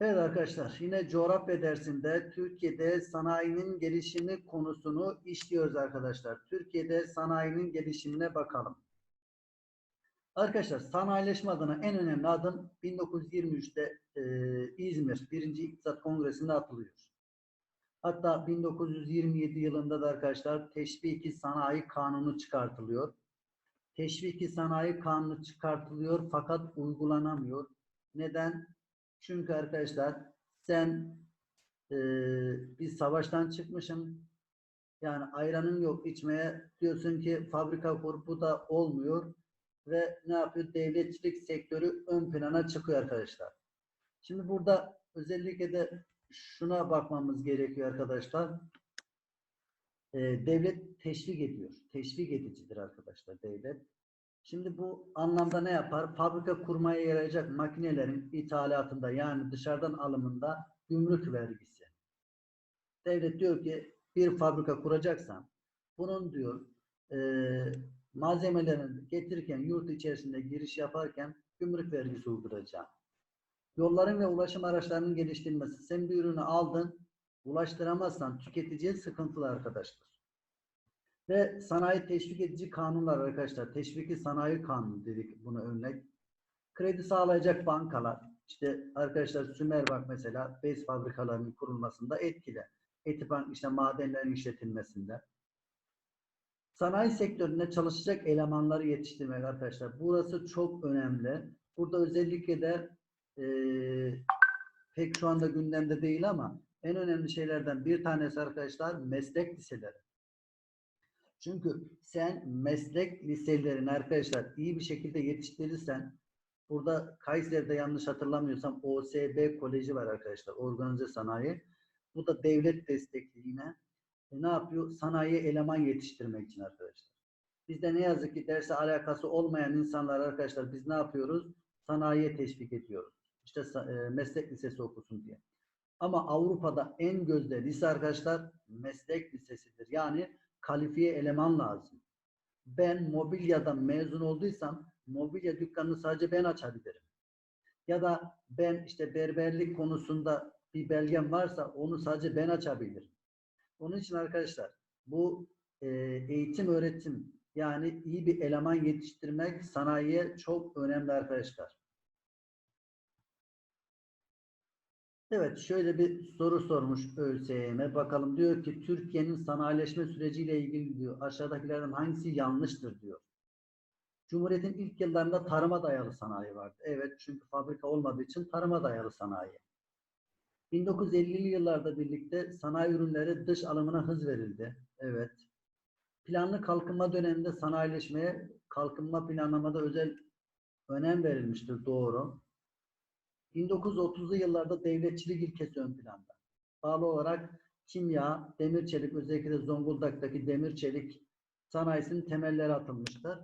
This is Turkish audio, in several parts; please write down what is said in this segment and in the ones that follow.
Evet arkadaşlar yine coğrafya dersinde Türkiye'de sanayinin gelişimi konusunu işliyoruz arkadaşlar. Türkiye'de sanayinin gelişimine bakalım. Arkadaşlar sanayileşme adına en önemli adım 1923'te e, İzmir 1. İktisat Kongresi'nde atılıyor. Hatta 1927 yılında da arkadaşlar Teşviki Sanayi Kanunu çıkartılıyor. Teşviki Sanayi Kanunu çıkartılıyor fakat uygulanamıyor. Neden? Çünkü arkadaşlar sen e, bir savaştan çıkmışsın. Yani ayranın yok içmeye diyorsun ki fabrika kur bu da olmuyor ve ne yapıyor? Devletçilik sektörü ön plana çıkıyor arkadaşlar. Şimdi burada özellikle de şuna bakmamız gerekiyor arkadaşlar. E, devlet teşvik ediyor. Teşvik edicidir arkadaşlar devlet. Şimdi bu anlamda ne yapar? Fabrika kurmaya yarayacak makinelerin ithalatında yani dışarıdan alımında gümrük vergisi. Devlet diyor ki bir fabrika kuracaksan bunun diyor e, malzemelerini getirirken yurt içerisinde giriş yaparken gümrük vergisi uygulayacağım. Yolların ve ulaşım araçlarının geliştirilmesi. Sen bir ürünü aldın, ulaştıramazsan tüketiciye sıkıntılı arkadaşlar. Ve sanayi teşvik edici kanunlar arkadaşlar. Teşviki sanayi kanunu dedik buna örnek. Kredi sağlayacak bankalar. İşte arkadaşlar Sümerbank mesela bez fabrikalarının kurulmasında etkili. Etibank işte madenlerin işletilmesinde. Sanayi sektöründe çalışacak elemanları yetiştirmek arkadaşlar. Burası çok önemli. Burada özellikle de e, pek şu anda gündemde değil ama en önemli şeylerden bir tanesi arkadaşlar meslek liseleri. Çünkü sen meslek liselerini arkadaşlar iyi bir şekilde yetiştirirsen burada Kayseri'de yanlış hatırlamıyorsam OSB Koleji var arkadaşlar. Organize sanayi. Bu da devlet destekli yine. E, ne yapıyor? Sanayiye eleman yetiştirmek için arkadaşlar. Bizde ne yazık ki derse alakası olmayan insanlar arkadaşlar biz ne yapıyoruz? Sanayiye teşvik ediyoruz. İşte e, meslek lisesi okusun diye. Ama Avrupa'da en gözde lise arkadaşlar meslek lisesidir. Yani kalifiye eleman lazım. Ben mobilyadan mezun olduysam mobilya dükkanını sadece ben açabilirim. Ya da ben işte berberlik konusunda bir belgem varsa onu sadece ben açabilirim. Onun için arkadaşlar bu e, eğitim öğretim yani iyi bir eleman yetiştirmek sanayiye çok önemli arkadaşlar. Evet, şöyle bir soru sormuş ÖSYM. Bakalım diyor ki Türkiye'nin sanayileşme süreciyle ilgili diyor. Aşağıdakilerden hangisi yanlıştır diyor. Cumhuriyet'in ilk yıllarında tarıma dayalı sanayi vardı. Evet, çünkü fabrika olmadığı için tarıma dayalı sanayi. 1950'li yıllarda birlikte sanayi ürünleri dış alımına hız verildi. Evet. Planlı kalkınma döneminde sanayileşmeye kalkınma planlamada özel önem verilmiştir. Doğru. 1930'lu yıllarda devletçilik ilkesi ön planda. Bağlı olarak kimya, demir çelik, özellikle de Zonguldak'taki demir çelik sanayisinin temelleri atılmıştır.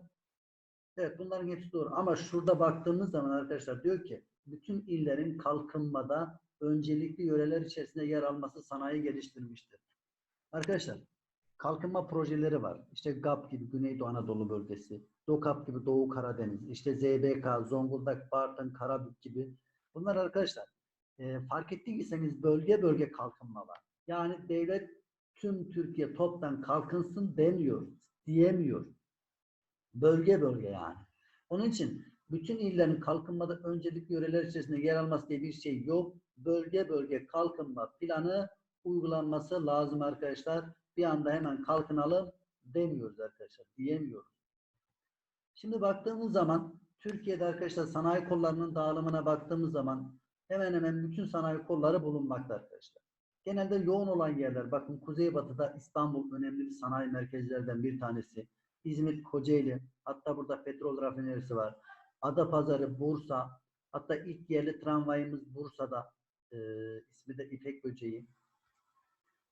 Evet bunların hepsi doğru. Ama şurada baktığımız zaman arkadaşlar diyor ki bütün illerin kalkınmada öncelikli yöreler içerisinde yer alması sanayi geliştirmiştir. Arkadaşlar kalkınma projeleri var. İşte GAP gibi Güneydoğu Anadolu bölgesi, DOKAP gibi Doğu Karadeniz, işte ZBK, Zonguldak, Bartın, Karabük gibi Bunlar arkadaşlar e, fark ettiyseniz bölge bölge kalkınma var. Yani devlet tüm Türkiye toptan kalkınsın demiyor, diyemiyor. Bölge bölge yani. Onun için bütün illerin kalkınmada öncelikli yöreler içerisinde yer alması diye bir şey yok. Bölge bölge kalkınma planı uygulanması lazım arkadaşlar. Bir anda hemen kalkınalım demiyoruz arkadaşlar. Diyemiyoruz. Şimdi baktığımız zaman Türkiye'de arkadaşlar sanayi kollarının dağılımına baktığımız zaman hemen hemen bütün sanayi kolları bulunmakta arkadaşlar. Genelde yoğun olan yerler, bakın Kuzeybatı'da İstanbul önemli bir sanayi merkezlerden bir tanesi. İzmir, Kocaeli, hatta burada petrol rafinerisi var. Adapazarı, Bursa, hatta ilk yerli tramvayımız Bursa'da, e, ismi de İpek Böceği.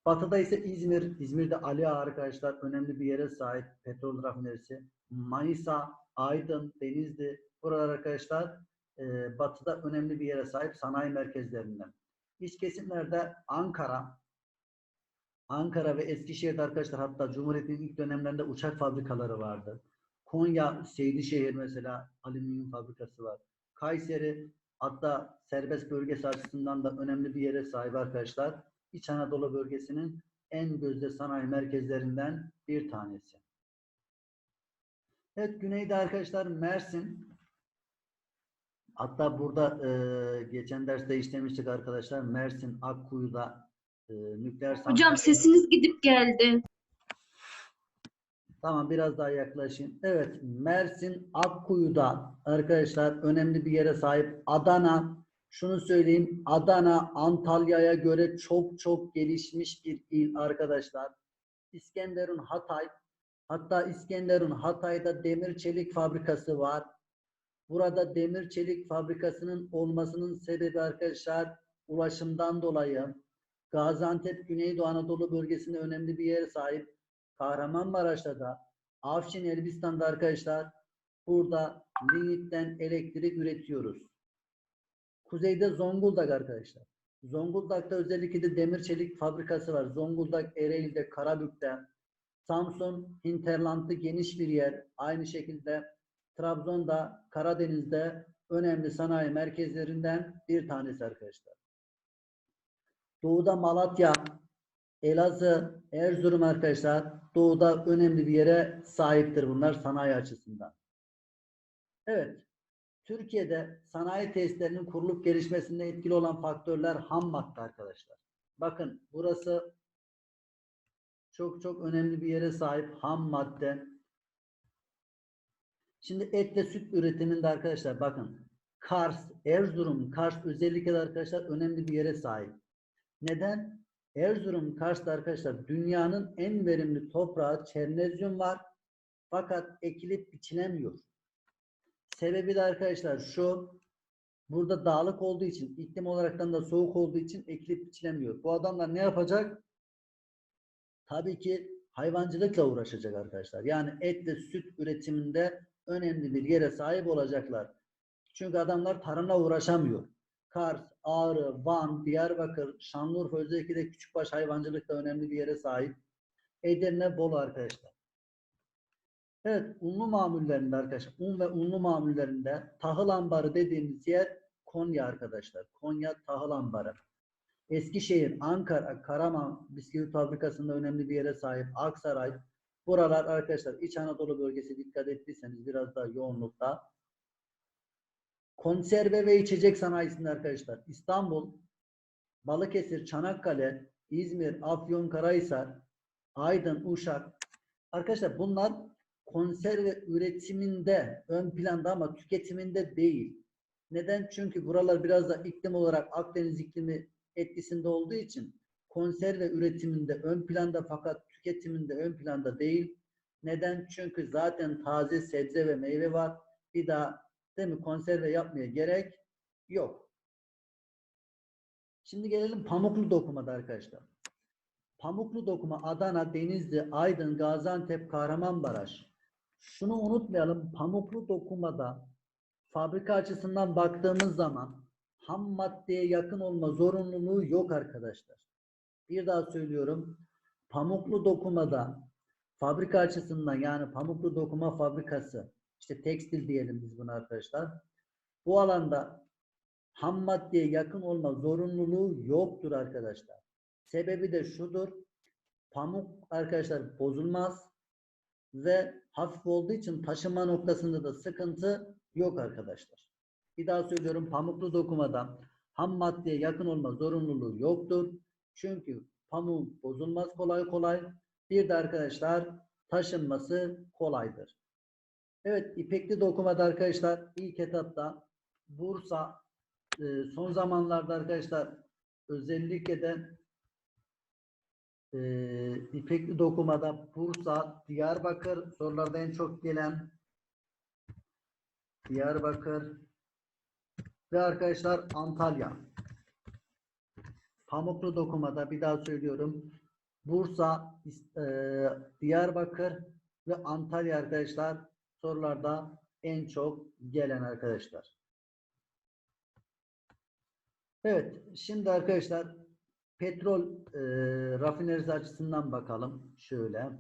Batı'da ise İzmir, İzmir'de Ali Ağa arkadaşlar önemli bir yere sahip petrol rafinerisi. Manisa, Aydın, Denizli, buralar arkadaşlar e, batıda önemli bir yere sahip sanayi merkezlerinden. İç kesimlerde Ankara, Ankara ve Eskişehir'de arkadaşlar hatta Cumhuriyet'in ilk dönemlerinde uçak fabrikaları vardı. Konya, Seydişehir mesela alüminyum fabrikası var. Kayseri, Hatta serbest bölgesi açısından da önemli bir yere sahip arkadaşlar. İç Anadolu bölgesinin en gözde sanayi merkezlerinden bir tanesi. Evet güneyde arkadaşlar Mersin. Hatta burada e, geçen derste işlemiştik arkadaşlar. Mersin Akkuyu'da e, nükleer Hocam santral- sesiniz gidip geldi. Tamam biraz daha yaklaşın. Evet Mersin Akkuyu'da arkadaşlar önemli bir yere sahip. Adana şunu söyleyeyim Adana Antalya'ya göre çok çok gelişmiş bir il arkadaşlar. İskenderun Hatay hatta İskenderun Hatay'da demir çelik fabrikası var. Burada demir çelik fabrikasının olmasının sebebi arkadaşlar ulaşımdan dolayı Gaziantep Güneydoğu Anadolu bölgesinde önemli bir yere sahip. Kahramanmaraş'ta da Afşin Elbistan'da arkadaşlar burada lignitten elektrik üretiyoruz. Kuzeyde Zonguldak arkadaşlar. Zonguldak'ta özellikle de demir çelik fabrikası var. Zonguldak, Ereğli'de, Karabük'te. Samsun, hinterlandlı geniş bir yer. Aynı şekilde Trabzon'da, Karadeniz'de önemli sanayi merkezlerinden bir tanesi arkadaşlar. Doğuda Malatya, Elazığ, Erzurum arkadaşlar doğuda önemli bir yere sahiptir bunlar sanayi açısından. Evet. Türkiye'de sanayi tesislerinin kurulup gelişmesinde etkili olan faktörler ham madde arkadaşlar. Bakın burası çok çok önemli bir yere sahip ham madde. Şimdi et ve süt üretiminde arkadaşlar bakın Kars, Erzurum, Kars özellikle arkadaşlar önemli bir yere sahip. Neden? Erzurum, Kars'ta arkadaşlar dünyanın en verimli toprağı çernezyum var. Fakat ekilip biçilemiyor. Sebebi de arkadaşlar şu. Burada dağlık olduğu için, iklim olaraktan da soğuk olduğu için ekilip biçilemiyor. Bu adamlar ne yapacak? Tabii ki hayvancılıkla uğraşacak arkadaşlar. Yani et ve süt üretiminde önemli bir yere sahip olacaklar. Çünkü adamlar tarımla uğraşamıyor. Kars, Ağrı, Van, Diyarbakır, Şanlıurfa özellikle de küçükbaş hayvancılıkta önemli bir yere sahip. Edirne, Bolu arkadaşlar. Evet, unlu mamullerinde arkadaşlar, un ve unlu mamullerinde tahıl ambarı dediğimiz yer Konya arkadaşlar. Konya tahıl ambarı. Eskişehir, Ankara, Karaman bisküvi fabrikasında önemli bir yere sahip. Aksaray, buralar arkadaşlar İç Anadolu bölgesi dikkat ettiyseniz biraz daha yoğunlukta. Konserve ve içecek sanayisinde arkadaşlar İstanbul, Balıkesir, Çanakkale, İzmir, Afyonkarahisar, Aydın, Uşak. Arkadaşlar bunlar konserve üretiminde ön planda ama tüketiminde değil. Neden? Çünkü buralar biraz da iklim olarak Akdeniz iklimi etkisinde olduğu için konserve üretiminde ön planda fakat tüketiminde ön planda değil. Neden? Çünkü zaten taze sebze ve meyve var. Bir daha değil mi konserve yapmaya gerek yok. Şimdi gelelim pamuklu dokumada arkadaşlar. Pamuklu dokuma Adana, Denizli, Aydın, Gaziantep, Kahramanmaraş. Şunu unutmayalım. Pamuklu dokumada fabrika açısından baktığımız zaman ham maddeye yakın olma zorunluluğu yok arkadaşlar. Bir daha söylüyorum. Pamuklu dokumada fabrika açısından yani pamuklu dokuma fabrikası işte tekstil diyelim biz buna arkadaşlar. Bu alanda ham maddeye yakın olma zorunluluğu yoktur arkadaşlar. Sebebi de şudur. Pamuk arkadaşlar bozulmaz ve hafif olduğu için taşıma noktasında da sıkıntı yok arkadaşlar. Bir daha söylüyorum pamuklu dokumada ham maddeye yakın olma zorunluluğu yoktur. Çünkü pamuk bozulmaz kolay kolay. Bir de arkadaşlar taşınması kolaydır. Evet ipekli dokumada arkadaşlar ilk etapta Bursa e, son zamanlarda arkadaşlar özellikle de e, ipekli dokumada Bursa, Diyarbakır sorularda en çok gelen Diyarbakır ve arkadaşlar Antalya. Pamuklu dokumada bir daha söylüyorum. Bursa, e, Diyarbakır ve Antalya arkadaşlar sorularda en çok gelen arkadaşlar. Evet, şimdi arkadaşlar petrol e, rafinerisi açısından bakalım. Şöyle.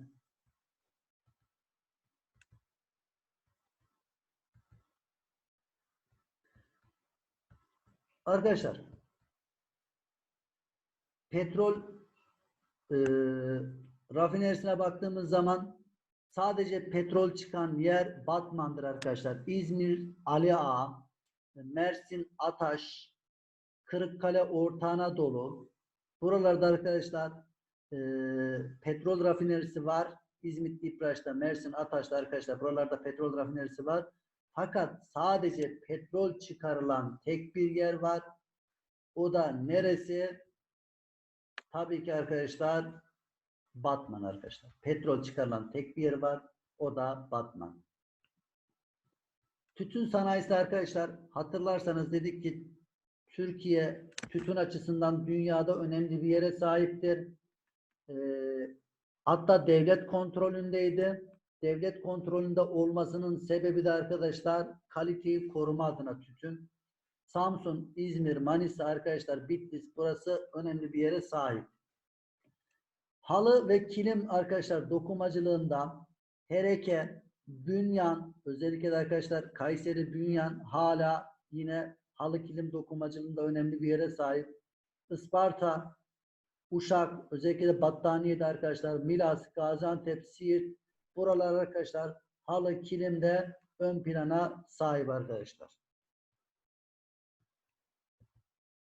Arkadaşlar petrol e, rafinerisine baktığımız zaman sadece petrol çıkan yer Batman'dır arkadaşlar. İzmir, Ali Ağa, Mersin, Ataş, Kırıkkale, Orta Anadolu. Buralarda arkadaşlar e, petrol rafinerisi var. İzmit, İpraş'ta, Mersin, Ataş'ta arkadaşlar buralarda petrol rafinerisi var. Fakat sadece petrol çıkarılan tek bir yer var. O da neresi? Tabii ki arkadaşlar Batman arkadaşlar. Petrol çıkarılan tek bir yer var. O da Batman. Tütün sanayisi arkadaşlar hatırlarsanız dedik ki Türkiye tütün açısından dünyada önemli bir yere sahiptir. Ee, hatta devlet kontrolündeydi. Devlet kontrolünde olmasının sebebi de arkadaşlar kaliteyi koruma adına tütün. Samsun, İzmir, Manisa arkadaşlar Bitlis burası önemli bir yere sahip. Halı ve kilim arkadaşlar dokumacılığında Hereke, Bünyan özellikle de arkadaşlar Kayseri Bünyan hala yine halı kilim dokumacılığında önemli bir yere sahip. Isparta, Uşak, özellikle de Battaniye'de arkadaşlar Milas, Gaziantep, Siirt buralar arkadaşlar halı kilimde ön plana sahip arkadaşlar.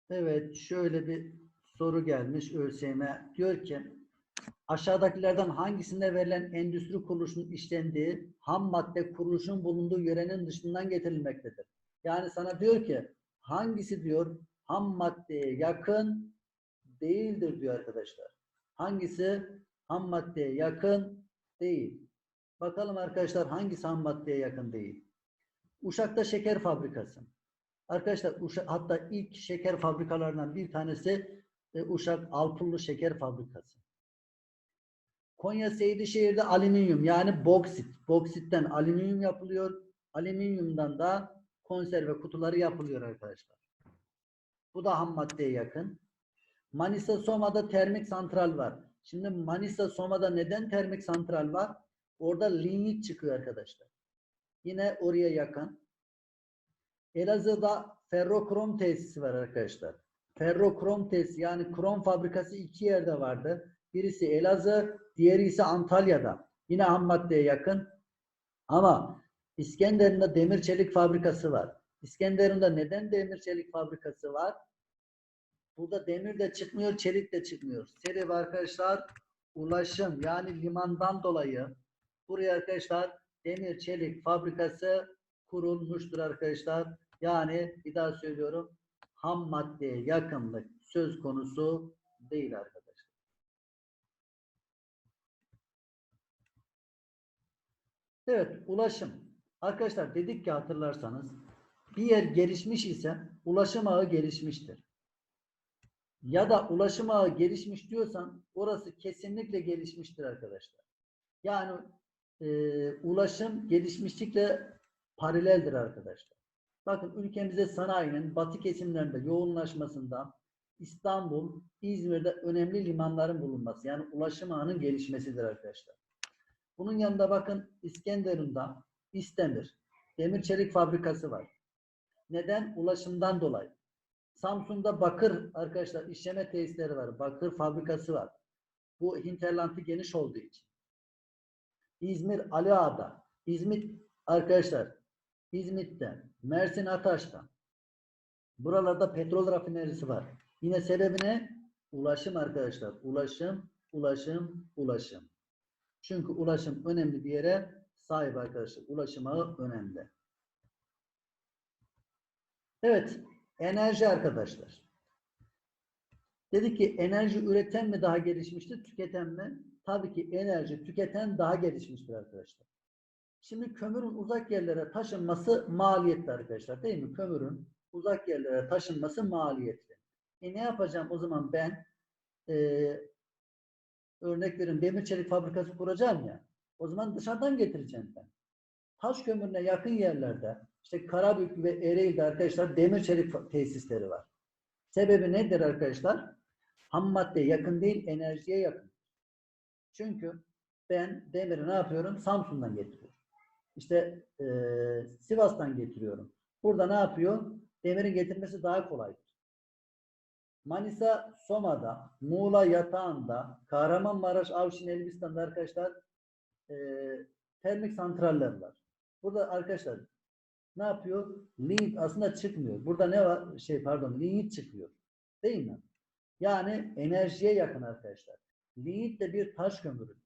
Evet şöyle bir soru gelmiş ÖSYM. Diyor ki aşağıdakilerden hangisinde verilen endüstri kuruluşunun işlendiği ham madde kuruluşun bulunduğu yörenin dışından getirilmektedir? Yani sana diyor ki hangisi diyor ham maddeye yakın değildir diyor arkadaşlar. Hangisi ham maddeye yakın değil. Bakalım arkadaşlar hangisi ham maddeye yakın değil. Uşak'ta şeker fabrikası. Arkadaşlar Uşak, hatta ilk şeker fabrikalarından bir tanesi e, Uşak Alpullu Şeker Fabrikası. Konya Seydişehir'de alüminyum yani boksit. Boksitten alüminyum yapılıyor. Alüminyumdan da konserve kutuları yapılıyor arkadaşlar. Bu da ham maddeye yakın. Manisa Soma'da termik santral var. Şimdi Manisa Soma'da neden termik santral var? Orada lignit çıkıyor arkadaşlar. Yine oraya yakın. Elazığ'da ferrokrom tesisi var arkadaşlar. Ferrokrom tesisi yani krom fabrikası iki yerde vardı. Birisi Elazığ, diğeri ise Antalya'da. Yine ham maddeye yakın. Ama İskenderun'da demir çelik fabrikası var. İskenderun'da neden demir çelik fabrikası var? Burada demir de çıkmıyor, çelik de çıkmıyor. Sebebi arkadaşlar ulaşım yani limandan dolayı buraya arkadaşlar demir çelik fabrikası kurulmuştur arkadaşlar. Yani bir daha söylüyorum ham maddeye yakınlık söz konusu değil arkadaşlar. Evet ulaşım. Arkadaşlar dedik ki hatırlarsanız bir yer gelişmiş ise ulaşım ağı gelişmiştir. Ya da ulaşım ağı gelişmiş diyorsan orası kesinlikle gelişmiştir arkadaşlar. Yani e, ulaşım gelişmişlikle paraleldir arkadaşlar. Bakın ülkemizde sanayinin batı kesimlerinde yoğunlaşmasında İstanbul, İzmir'de önemli limanların bulunması yani ulaşım ağının gelişmesidir arkadaşlar. Bunun yanında bakın İskenderun'da İstemir demir çelik fabrikası var. Neden? Ulaşımdan dolayı. Samsun'da bakır arkadaşlar işleme tesisleri var. Bakır fabrikası var. Bu hinterlandı geniş olduğu için. İzmir Ali Ağa'da. İzmit arkadaşlar İzmit'te, Mersin Ataş'ta. Buralarda petrol rafinerisi var. Yine sebebi ne? Ulaşım arkadaşlar. Ulaşım, ulaşım, ulaşım. Çünkü ulaşım önemli bir yere sahip arkadaşlar. Ulaşım ağı önemli. Evet. Enerji arkadaşlar. Dedik ki enerji üreten mi daha gelişmiştir, tüketen mi? Tabii ki enerji tüketen daha gelişmiştir arkadaşlar. Şimdi kömürün uzak yerlere taşınması maliyetli arkadaşlar değil mi? Kömürün uzak yerlere taşınması maliyetli. E ne yapacağım o zaman ben? Ee, örnek verin demir çelik fabrikası kuracağım ya. O zaman dışarıdan getireceğim ben. Taş kömürüne yakın yerlerde işte Karabük ve Ereğli'de arkadaşlar demir çelik tesisleri var. Sebebi nedir arkadaşlar? Ham maddeye yakın değil, enerjiye yakın. Çünkü ben demiri ne yapıyorum? Samsun'dan getiriyorum. İşte e, Sivas'tan getiriyorum. Burada ne yapıyor? Demirin getirmesi daha kolaydır. Manisa Soma'da, Muğla Yatağan'da, Kahramanmaraş Avşin Elbistan'da arkadaşlar eee termik santraller var. Burada arkadaşlar ne yapıyor? Lignit aslında çıkmıyor. Burada ne var? Şey pardon, lignit çıkıyor. Değil mi? Yani enerjiye yakın arkadaşlar. Lignit de bir taş kömürüdür.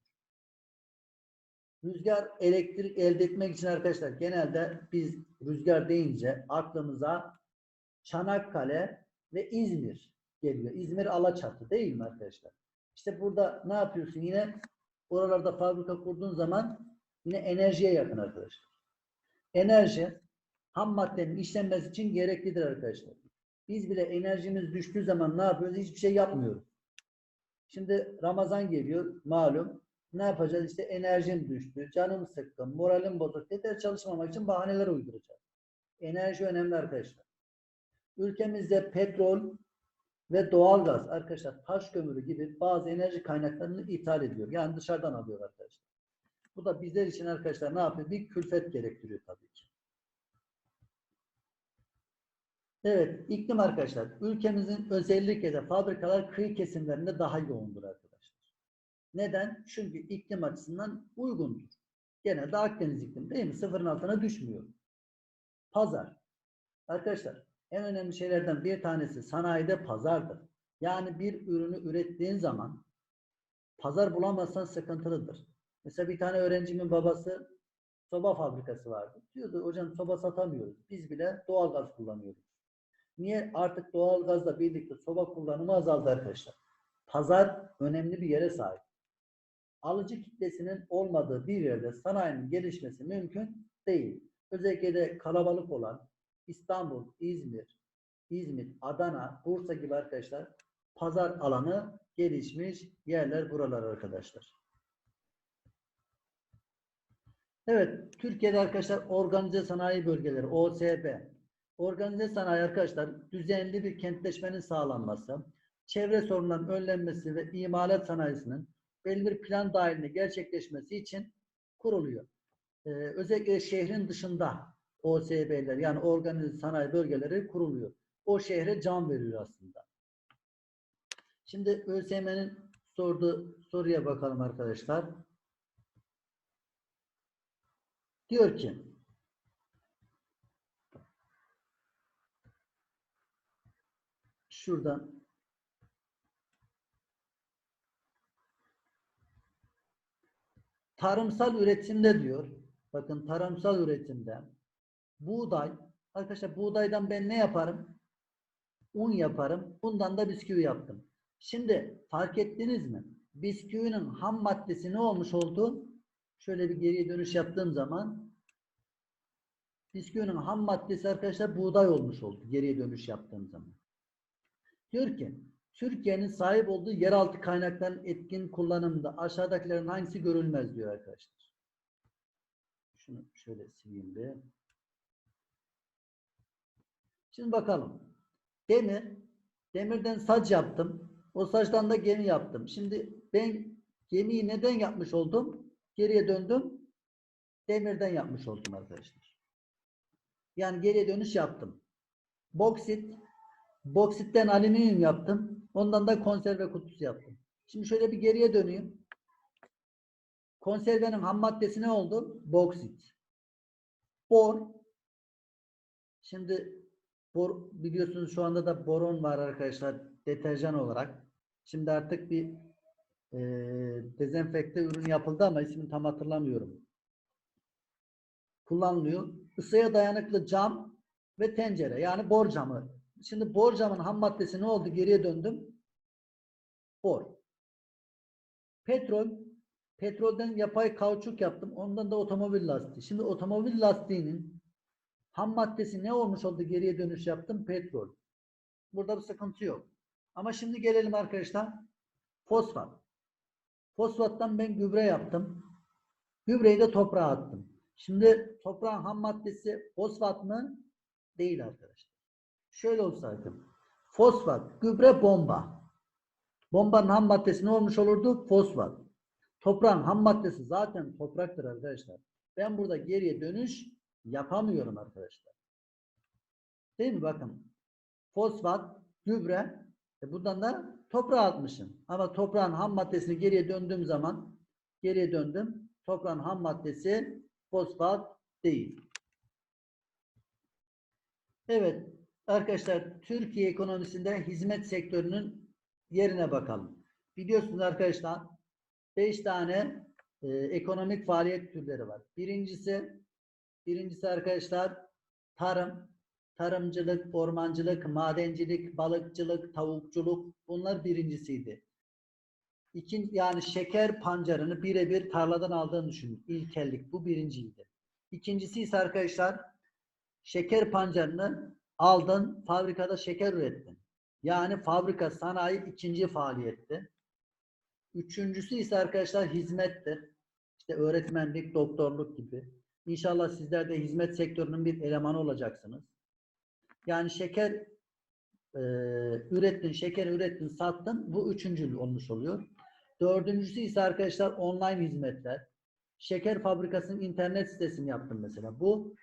Rüzgar elektrik elde etmek için arkadaşlar genelde biz rüzgar deyince aklımıza Çanakkale ve İzmir geliyor. İzmir Alaçatı değil mi arkadaşlar? İşte burada ne yapıyorsun? Yine oralarda fabrika kurduğun zaman yine enerjiye yakın arkadaşlar. Enerji ham maddenin işlenmesi için gereklidir arkadaşlar. Biz bile enerjimiz düştüğü zaman ne yapıyoruz? Hiçbir şey yapmıyoruz. Şimdi Ramazan geliyor malum. Ne yapacağız? İşte enerjim düştü, canım sıkkın, moralim bozuk. Yeter çalışmamak için bahaneler uyduracağız. Enerji önemli arkadaşlar. Ülkemizde petrol ve doğalgaz arkadaşlar taş kömürü gibi bazı enerji kaynaklarını ithal ediyor. Yani dışarıdan alıyor arkadaşlar. Bu da bizler için arkadaşlar ne yapıyor? Bir külfet gerektiriyor tabii ki. Evet, iklim arkadaşlar. Ülkemizin özellikle de fabrikalar kıyı kesimlerinde daha yoğundur arkadaşlar. Neden? Çünkü iklim açısından uygundur. Genelde Akdeniz iklimi değil mi? Sıfırın altına düşmüyor. Pazar. Arkadaşlar en önemli şeylerden bir tanesi sanayide pazardır. Yani bir ürünü ürettiğin zaman pazar bulamazsan sıkıntılıdır. Mesela bir tane öğrencimin babası soba fabrikası vardı. Diyordu hocam soba satamıyoruz. Biz bile doğalgaz kullanıyoruz. Niye? Artık doğalgazla birlikte soba kullanımı azaldı arkadaşlar. Pazar önemli bir yere sahip. Alıcı kitlesinin olmadığı bir yerde sanayinin gelişmesi mümkün değil. Özellikle de kalabalık olan İstanbul, İzmir, İzmit, Adana, Bursa gibi arkadaşlar pazar alanı gelişmiş yerler buralar arkadaşlar. Evet, Türkiye'de arkadaşlar organize sanayi bölgeleri, OSB. Organize sanayi arkadaşlar düzenli bir kentleşmenin sağlanması, çevre sorunlarının önlenmesi ve imalat sanayisinin belli bir plan dahilinde gerçekleşmesi için kuruluyor. Ee, özellikle şehrin dışında OSB'ler yani organize sanayi bölgeleri kuruluyor. O şehre can veriyor aslında. Şimdi ÖSYM'nin sorduğu soruya bakalım arkadaşlar. Diyor ki şuradan tarımsal üretimde diyor. Bakın tarımsal üretimde buğday arkadaşlar buğdaydan ben ne yaparım? Un yaparım. Bundan da bisküvi yaptım. Şimdi fark ettiniz mi? Bisküvinin ham maddesi ne olmuş oldu? Şöyle bir geriye dönüş yaptığım zaman bisküvinin ham maddesi arkadaşlar buğday olmuş oldu. Geriye dönüş yaptığım zaman. Diyor ki Türkiye'nin sahip olduğu yeraltı kaynaklarının etkin kullanımında aşağıdakilerin hangisi görülmez diyor arkadaşlar. Şunu şöyle sileyim bir. Şimdi bakalım. Demir. Demirden saç yaptım. O saçtan da gemi yaptım. Şimdi ben gemiyi neden yapmış oldum? Geriye döndüm. Demirden yapmış oldum arkadaşlar. Yani geriye dönüş yaptım. Boksit. Boksitten alüminyum yaptım. Ondan da konserve kutusu yaptım. Şimdi şöyle bir geriye döneyim. Konservenin ham maddesi ne oldu? Boksit. Bor. Şimdi bor, biliyorsunuz şu anda da boron var arkadaşlar deterjan olarak. Şimdi artık bir e, dezenfekte ürün yapıldı ama ismini tam hatırlamıyorum. Kullanılıyor. Isıya dayanıklı cam ve tencere yani bor camı. Şimdi bor camın ham maddesi ne oldu? Geriye döndüm. Bor. Petrol. Petrolden yapay kauçuk yaptım. Ondan da otomobil lastiği. Şimdi otomobil lastiğinin ham maddesi ne olmuş oldu? Geriye dönüş yaptım. Petrol. Burada bir sıkıntı yok. Ama şimdi gelelim arkadaşlar. Fosfat. Fosfattan ben gübre yaptım. Gübreyi de toprağa attım. Şimdi toprağın ham maddesi fosfat mı? Değil arkadaşlar. Şöyle olsaydı. Fosfat, gübre, bomba. Bombanın ham maddesi ne olmuş olurdu? Fosfat. Toprağın ham maddesi zaten topraktır arkadaşlar. Ben burada geriye dönüş yapamıyorum arkadaşlar. Değil mi? Bakın. Fosfat, gübre, E buradan da toprağa atmışım. Ama toprağın ham maddesini geriye döndüğüm zaman geriye döndüm. Toprağın ham maddesi fosfat değil. Evet arkadaşlar Türkiye ekonomisinde hizmet sektörünün yerine bakalım. Biliyorsunuz arkadaşlar 5 tane e, ekonomik faaliyet türleri var. Birincisi birincisi arkadaşlar tarım, tarımcılık, ormancılık, madencilik, balıkçılık, tavukçuluk bunlar birincisiydi. İkinci, yani şeker pancarını birebir tarladan aldığını düşünün. İlkellik bu birinciydi. İkincisi ise arkadaşlar şeker pancarını aldın, fabrikada şeker ürettin. Yani fabrika sanayi ikinci faaliyetti. Üçüncüsü ise arkadaşlar hizmettir. İşte öğretmenlik, doktorluk gibi. İnşallah sizler de hizmet sektörünün bir elemanı olacaksınız. Yani şeker e, ürettin, şeker ürettin, sattın. Bu üçüncü olmuş oluyor. Dördüncüsü ise arkadaşlar online hizmetler. Şeker fabrikasının internet sitesini yaptım mesela. Bu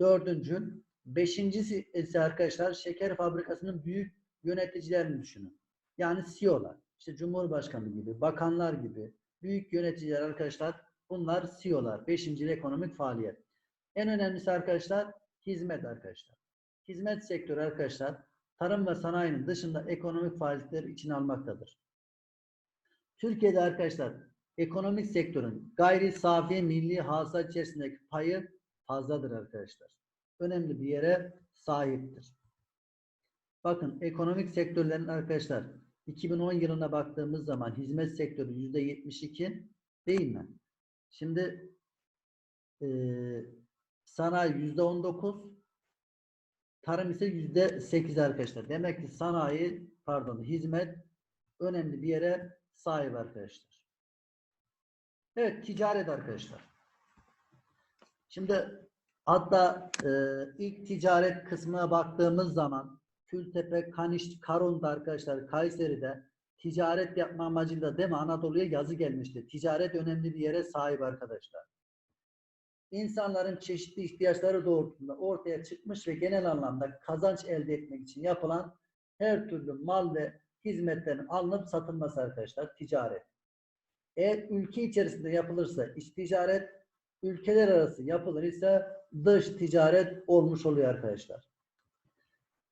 dördüncü. Beşincisi ise arkadaşlar şeker fabrikasının büyük yöneticilerini düşünün. Yani CEO'lar. İşte Cumhurbaşkanı gibi, bakanlar gibi büyük yöneticiler arkadaşlar bunlar CEO'lar. Beşinci ekonomik faaliyet. En önemlisi arkadaşlar hizmet arkadaşlar. Hizmet sektörü arkadaşlar tarım ve sanayinin dışında ekonomik faaliyetler için almaktadır. Türkiye'de arkadaşlar ekonomik sektörün gayri safi milli hasıla içerisindeki payı fazladır arkadaşlar. Önemli bir yere sahiptir. Bakın ekonomik sektörlerin arkadaşlar 2010 yılına baktığımız zaman hizmet sektörü yüzde 72 değil mi? Şimdi e, sanayi yüzde 19 tarım ise yüzde 8 arkadaşlar. Demek ki sanayi pardon hizmet önemli bir yere sahip arkadaşlar. Evet ticaret arkadaşlar. Şimdi hatta e, ilk ticaret kısmına baktığımız zaman Kültepe, Kaniş, Karun'da arkadaşlar Kayseri'de ticaret yapma amacıyla değil mi Anadolu'ya yazı gelmişti. Ticaret önemli bir yere sahip arkadaşlar. İnsanların çeşitli ihtiyaçları doğrultusunda ortaya çıkmış ve genel anlamda kazanç elde etmek için yapılan her türlü mal ve hizmetlerin alınıp satılması arkadaşlar ticaret. Eğer ülke içerisinde yapılırsa iç ticaret, ülkeler arası yapılır ise dış ticaret olmuş oluyor arkadaşlar.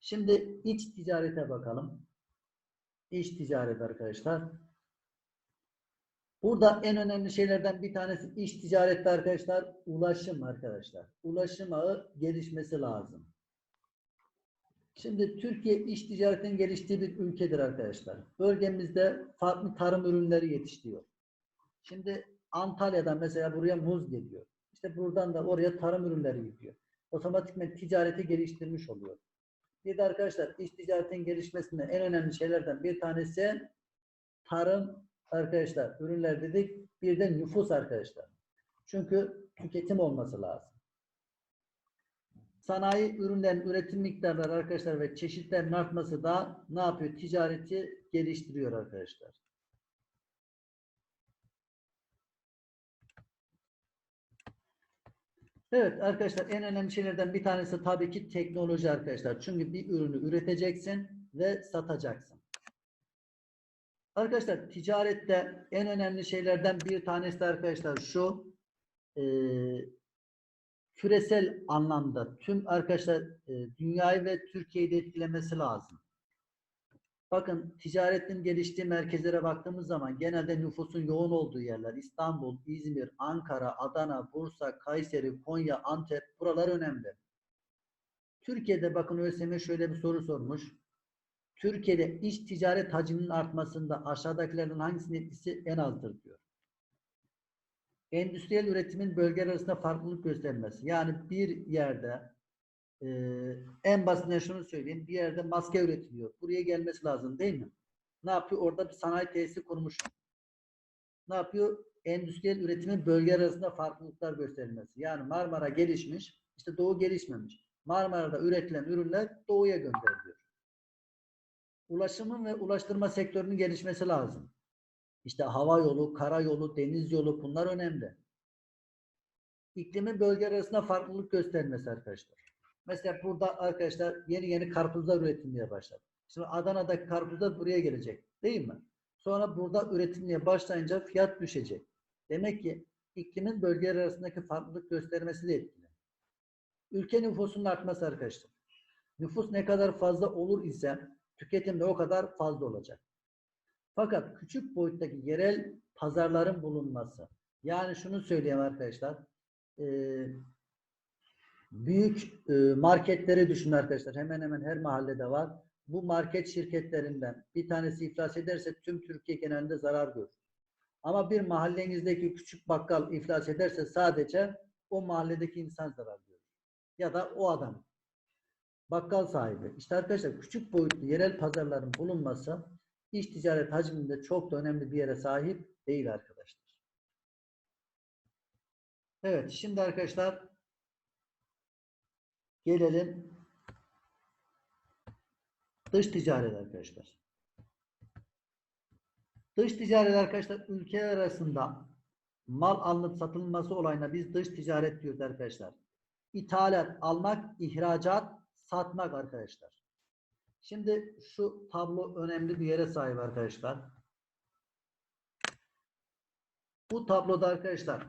Şimdi iç ticarete bakalım. İç ticaret arkadaşlar. Burada en önemli şeylerden bir tanesi iç ticarette arkadaşlar ulaşım arkadaşlar. Ulaşım ağı gelişmesi lazım. Şimdi Türkiye iç ticaretin geliştiği bir ülkedir arkadaşlar. Bölgemizde farklı tarım ürünleri yetiştiriyor. Şimdi Antalya'dan mesela buraya muz geliyor. İşte buradan da oraya tarım ürünleri gidiyor. Otomatikman ticareti geliştirmiş oluyor. Bir de arkadaşlar iç ticaretin gelişmesinde en önemli şeylerden bir tanesi tarım arkadaşlar ürünler dedik. Bir de nüfus arkadaşlar. Çünkü tüketim olması lazım. Sanayi ürünlerin üretim miktarları arkadaşlar ve çeşitlerin artması da ne yapıyor? Ticareti geliştiriyor arkadaşlar. Evet arkadaşlar en önemli şeylerden bir tanesi tabii ki teknoloji arkadaşlar. Çünkü bir ürünü üreteceksin ve satacaksın. Arkadaşlar ticarette en önemli şeylerden bir tanesi arkadaşlar şu e, küresel anlamda tüm arkadaşlar e, dünyayı ve Türkiye'yi de etkilemesi lazım. Bakın ticaretin geliştiği merkezlere baktığımız zaman genelde nüfusun yoğun olduğu yerler İstanbul, İzmir, Ankara, Adana, Bursa, Kayseri, Konya, Antep buralar önemli. Türkiye'de bakın ÖSYM şöyle bir soru sormuş. Türkiye'de iç ticaret hacminin artmasında aşağıdakilerden hangisinin etkisi en azdır diyor. Endüstriyel üretimin bölgeler arasında farklılık göstermesi. Yani bir yerde e, en basitinden şunu söyleyeyim. Bir yerde maske üretiliyor. Buraya gelmesi lazım değil mi? Ne yapıyor? Orada bir sanayi tesisi kurmuş. Ne yapıyor? Endüstriyel üretimin bölgeler arasında farklılıklar gösterilmesi. Yani Marmara gelişmiş, işte Doğu gelişmemiş. Marmara'da üretilen ürünler Doğu'ya gönderiliyor. Ulaşımın ve ulaştırma sektörünün gelişmesi lazım. İşte hava yolu, karayolu, deniz yolu bunlar önemli. İklimin bölgeler arasında farklılık göstermesi arkadaşlar. Mesela burada arkadaşlar yeni yeni karpuzlar üretilmeye başladı. Şimdi Adana'daki karpuzlar buraya gelecek. Değil mi? Sonra burada üretilmeye başlayınca fiyat düşecek. Demek ki iklimin bölgeler arasındaki farklılık göstermesi de etkili. Ülke nüfusunun artması arkadaşlar. Nüfus ne kadar fazla olur ise tüketim de o kadar fazla olacak. Fakat küçük boyuttaki yerel pazarların bulunması. Yani şunu söyleyeyim arkadaşlar. eee, büyük e, marketleri düşünün arkadaşlar. Hemen hemen her mahallede var. Bu market şirketlerinden bir tanesi iflas ederse tüm Türkiye genelinde zarar görür. Ama bir mahallenizdeki küçük bakkal iflas ederse sadece o mahalledeki insan zarar görür. Ya da o adam. Bakkal sahibi. İşte arkadaşlar küçük boyutlu yerel pazarların bulunması iş ticaret hacminde çok da önemli bir yere sahip değil arkadaşlar. Evet şimdi arkadaşlar gelelim dış ticaret arkadaşlar. Dış ticaret arkadaşlar ülkeler arasında mal alınıp satılması olayına biz dış ticaret diyoruz arkadaşlar. İthalat, almak, ihracat, satmak arkadaşlar. Şimdi şu tablo önemli bir yere sahip arkadaşlar. Bu tabloda arkadaşlar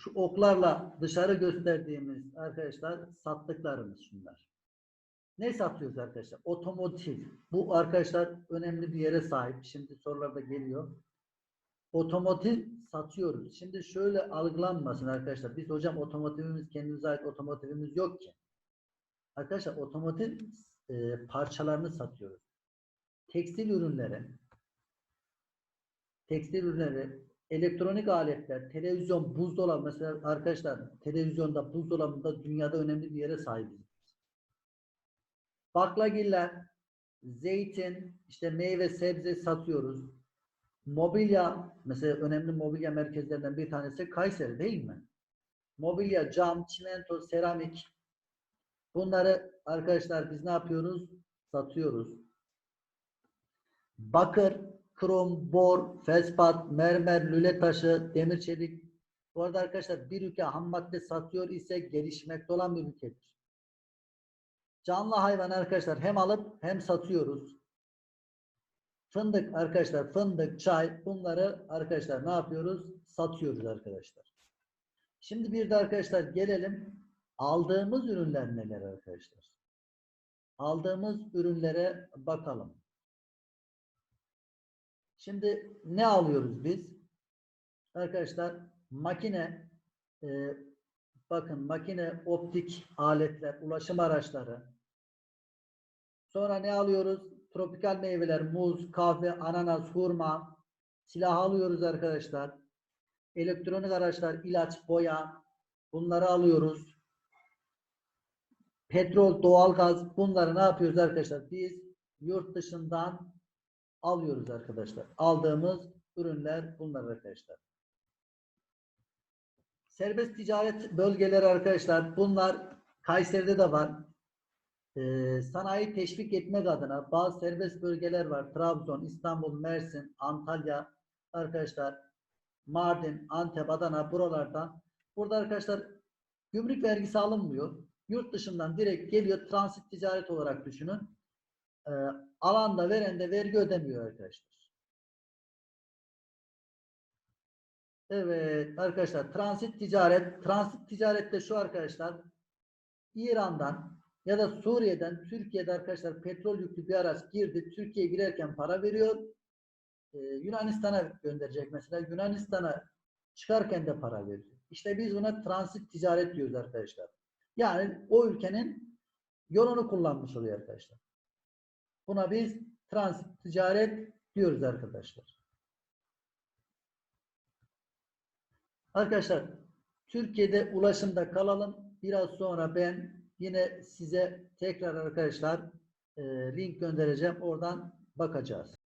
şu oklarla dışarı gösterdiğimiz arkadaşlar sattıklarımız şunlar. Ne satıyoruz arkadaşlar? Otomotiv. Bu arkadaşlar önemli bir yere sahip. Şimdi sorularda geliyor. Otomotiv satıyoruz. Şimdi şöyle algılanmasın arkadaşlar. Biz hocam otomotivimiz kendimize ait otomotivimiz yok ki. Arkadaşlar otomotiv e, parçalarını satıyoruz. Tekstil ürünleri, tekstil ürünleri, elektronik aletler, televizyon, buzdolabı mesela arkadaşlar televizyonda, buzdolabında dünyada önemli bir yere sahibiz. Baklagiller, zeytin, işte meyve, sebze satıyoruz. Mobilya, mesela önemli mobilya merkezlerinden bir tanesi Kayseri değil mi? Mobilya, cam, çimento, seramik. Bunları arkadaşlar biz ne yapıyoruz? Satıyoruz. Bakır, krom, bor, felspat, mermer, lüle taşı, demir çelik. Bu arada arkadaşlar bir ülke ham madde satıyor ise gelişmekte olan bir ülkedir. Canlı hayvan arkadaşlar hem alıp hem satıyoruz. Fındık arkadaşlar fındık, çay bunları arkadaşlar ne yapıyoruz? Satıyoruz arkadaşlar. Şimdi bir de arkadaşlar gelelim aldığımız ürünler neler arkadaşlar? Aldığımız ürünlere bakalım. Şimdi ne alıyoruz biz? Arkadaşlar makine e, bakın makine optik aletler, ulaşım araçları. Sonra ne alıyoruz? Tropikal meyveler, muz, kahve, ananas, hurma. Silah alıyoruz arkadaşlar. Elektronik araçlar, ilaç, boya. Bunları alıyoruz. Petrol, doğalgaz bunları ne yapıyoruz arkadaşlar? Biz yurt dışından alıyoruz arkadaşlar. Aldığımız ürünler bunlar arkadaşlar. Serbest ticaret bölgeleri arkadaşlar bunlar Kayseri'de de var. Ee, sanayi teşvik etmek adına bazı serbest bölgeler var. Trabzon, İstanbul, Mersin, Antalya arkadaşlar Mardin, Antep, Adana buralarda. Burada arkadaşlar gümrük vergisi alınmıyor. Yurt dışından direkt geliyor transit ticaret olarak düşünün. Ee, alanda veren de vergi ödemiyor arkadaşlar. Evet arkadaşlar transit ticaret transit ticarette şu arkadaşlar İran'dan ya da Suriye'den Türkiye'de arkadaşlar petrol yüklü bir araç girdi. Türkiye'ye girerken para veriyor. Ee, Yunanistan'a gönderecek mesela. Yunanistan'a çıkarken de para veriyor. İşte biz buna transit ticaret diyoruz arkadaşlar. Yani o ülkenin yolunu kullanmış oluyor arkadaşlar. Buna biz transit ticaret diyoruz arkadaşlar. Arkadaşlar Türkiye'de ulaşımda kalalım. Biraz sonra ben yine size tekrar arkadaşlar e, link göndereceğim. Oradan bakacağız.